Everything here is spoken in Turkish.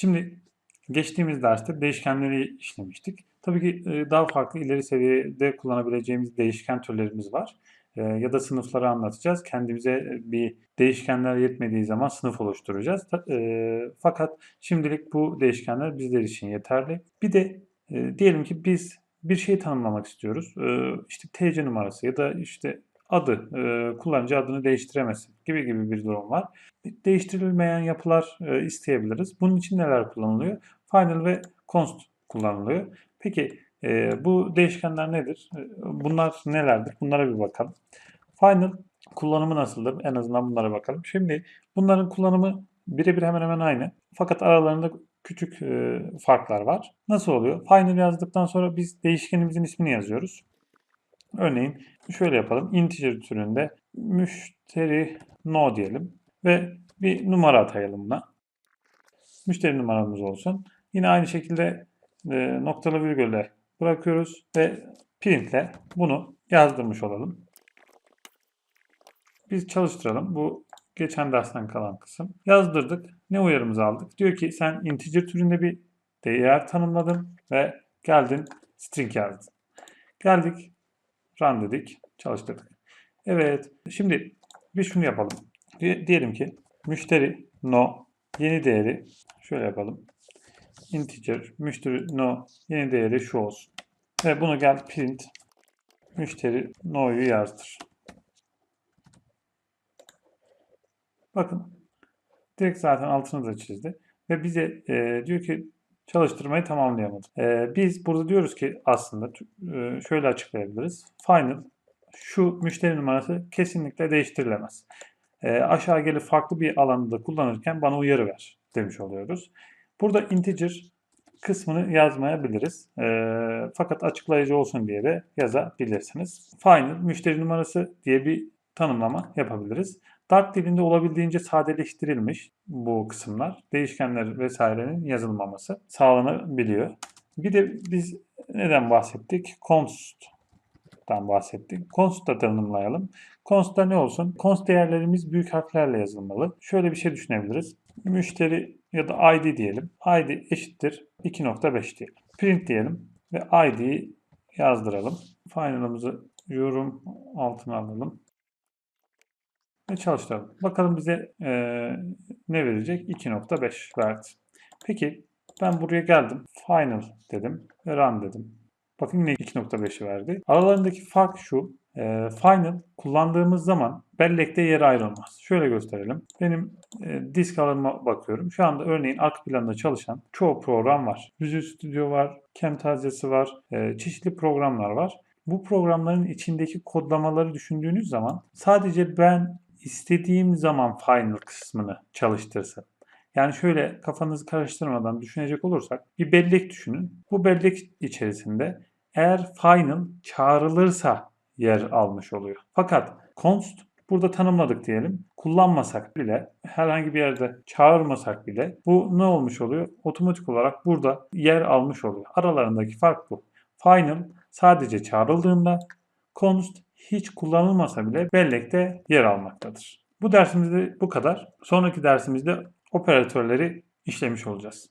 Şimdi geçtiğimiz derste değişkenleri işlemiştik. Tabii ki e, daha farklı ileri seviyede kullanabileceğimiz değişken türlerimiz var. E, Ya da sınıfları anlatacağız. Kendimize bir değişkenler yetmediği zaman sınıf oluşturacağız. E, Fakat şimdilik bu değişkenler bizler için yeterli. Bir de e, diyelim ki biz bir şey tanımlamak istiyoruz. E, İşte TC numarası ya da işte adı, e, kullanıcı adını değiştiremesin gibi gibi bir durum var değiştirilmeyen yapılar e, isteyebiliriz. Bunun için neler kullanılıyor? Final ve const kullanılıyor. Peki e, bu değişkenler nedir? Bunlar nelerdir? Bunlara bir bakalım. Final kullanımı nasıldır? En azından bunlara bakalım. Şimdi bunların kullanımı birebir hemen hemen aynı. Fakat aralarında küçük farklar var. Nasıl oluyor? Final yazdıktan sonra biz değişkenimizin ismini yazıyoruz. Örneğin şöyle yapalım. Integer türünde müşteri no diyelim ve bir numara atayalım buna. Müşteri numaramız olsun. Yine aynı şekilde e, noktalı virgülle bırakıyoruz ve printle bunu yazdırmış olalım. Biz çalıştıralım. Bu geçen dersten kalan kısım. Yazdırdık. Ne uyarımızı aldık? Diyor ki sen integer türünde bir değer tanımladın ve geldin string yazdın. Geldik. Run dedik. Çalıştırdık. Evet. Şimdi biz şunu yapalım. Di- Diyelim ki müşteri no yeni değeri şöyle yapalım. Integer müşteri no yeni değeri şu olsun. Ve bunu gel print müşteri no'yu yazdır. Bakın direkt zaten altını da çizdi. Ve bize e, diyor ki çalıştırmayı tamamlayamadım. E, biz burada diyoruz ki aslında e, şöyle açıklayabiliriz. Final şu müşteri numarası kesinlikle değiştirilemez. E, aşağı gelip farklı bir alanda kullanırken bana uyarı ver demiş oluyoruz. Burada integer kısmını yazmayabiliriz. E, fakat açıklayıcı olsun diye de yazabilirsiniz. Final müşteri numarası diye bir tanımlama yapabiliriz. Dart dilinde olabildiğince sadeleştirilmiş bu kısımlar. Değişkenler vesairenin yazılmaması sağlanabiliyor. Bir de biz neden bahsettik? Const'tan bahsettik. Const da tanımlayalım. Const'ta ne olsun? Const değerlerimiz büyük harflerle yazılmalı. Şöyle bir şey düşünebiliriz. Müşteri ya da ID diyelim. ID eşittir 2.5 diyelim. Print diyelim ve ID'yi yazdıralım. Final'ımızı yorum altına alalım ve çalıştıralım. Bakalım bize e, ne verecek? 2.5 verdi. Peki ben buraya geldim. Final dedim run dedim. Bakın yine 2.5'i verdi. Aralarındaki fark şu. E, final kullandığımız zaman bellekte yer ayrılmaz. Şöyle gösterelim. Benim e, disk alanıma bakıyorum. Şu anda örneğin arka planda çalışan çoğu program var. Visual Studio var, Camtasia'sı var, e, çeşitli programlar var. Bu programların içindeki kodlamaları düşündüğünüz zaman sadece ben istediğim zaman final kısmını çalıştırsın. Yani şöyle kafanızı karıştırmadan düşünecek olursak bir bellek düşünün. Bu bellek içerisinde eğer final çağrılırsa yer almış oluyor. Fakat const burada tanımladık diyelim. Kullanmasak bile herhangi bir yerde çağırmasak bile bu ne olmuş oluyor? Otomatik olarak burada yer almış oluyor. Aralarındaki fark bu. Final sadece çağrıldığında const hiç kullanılmasa bile bellekte yer almaktadır. Bu dersimizde bu kadar. Sonraki dersimizde operatörleri işlemiş olacağız.